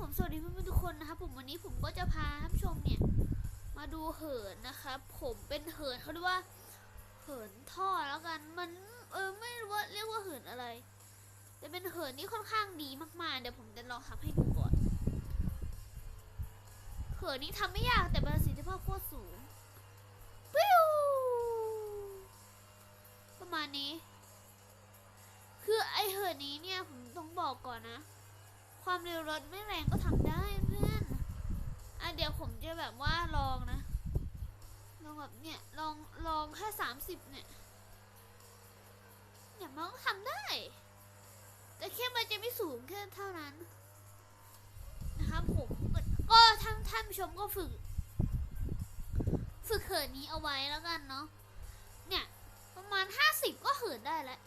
ผมสวัสดีเพื่อนๆทุกคนนะครับผมวันนี้ผมก็จะพาท่านชมเนี่ย มาดูเหินนะครับผมเป็นเหินเขาเรียกว่า เหินท่อแล้วกันมันเออไม่รู้ว่าเรียกว่าเหินอะไร แต่เป็นเหินที่ค่อนข้างดีมากๆเดี๋ยวผมจะลองทำให้ดูก่อน เหินนี้ทำไม่ยากแต่ประสิทธิภาพโคตรสูงปิ้วประมาณนี้ คือไอเหินนี้เนี่ยผมต้องบอกก่อนนะ ความเร็วรถไม่แรงก็ทำได้เพื่อนอะเดี๋ยวผมจะแบบว่าลองนะ ลองแบบเนี่ยลองลองแค่สามสิบเนี่ยเนี่ยมันก็ทำได้ แต่แค่มันจะไม่สูงแค่เท่านั้นนะครับผมก็ท่านท่านผู้ชมก็ฝึก ฝึกเหินนี้เอาไว้แล้วกันเนาะเนี่ยประมาณห้าสิบก็เหินได้แล้ว